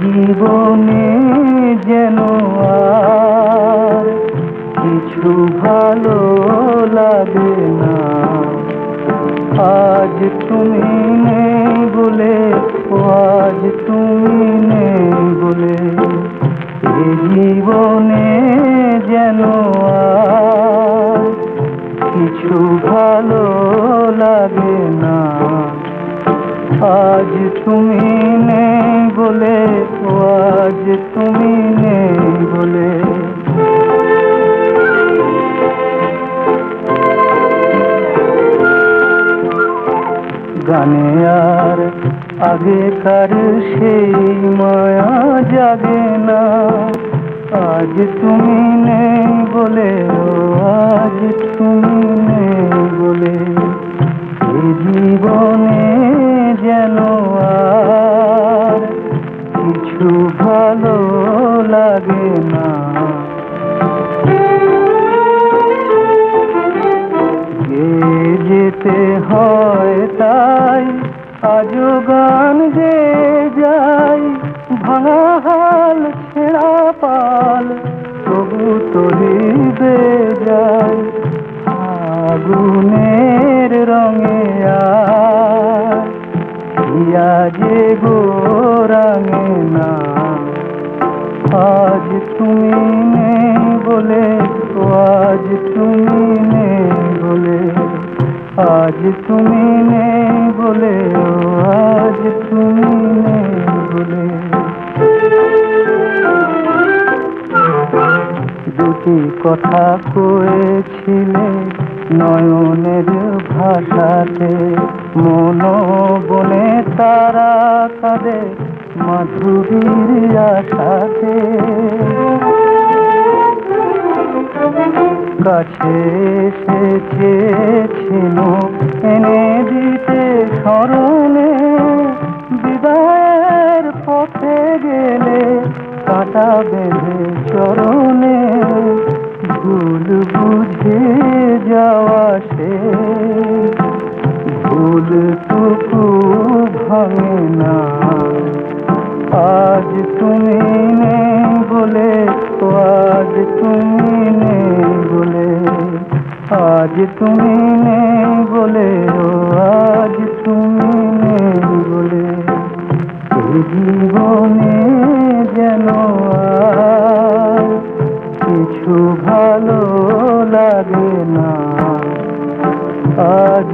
জীবনে যেন কিছু ভালো লাগে না। আজ তুমি নেই বলে আজ তুমি নেই বলে। জীবনে যেন আজ তুমি নেই বলে, ও আজ তুমি নেই বলে। গানে আর আগেকার সেই মায়া জাগে না। আজ তুমি লাগে না। যেতে হয় তাই আজও গান গে যাই, ভাঙা হাল ছেঁড়া পাল, তবু তরিবে যায়। আগুনের রঙে আর যে গো রাঙে না। আজ তুমি নেই বলে আজ তুমি নেই বলে। আজ তুমি নেই বলে আজ তুমি নেই বলে। দুটি কথা কয়েছিলে নয়নের ভাষাতে মন বনে তারা কাঁদে। মাধুরীর আশাতে কাছে এসেছিল এনে দিতে স্মরণে। বিদায়ের পথে গেলে কাটা বেঁধে চরণে। ভুল বুঝে যাওয়া সে। ভুল টুকু ভাঙে না। আজ তুমি নেই বলে, ও আজ তুমি নেই বলে। আজ তুমি নেই বলে, ও আজ তুমি নেই বলে। জীবনে যেন কিছু ভালো লাগে না। আজ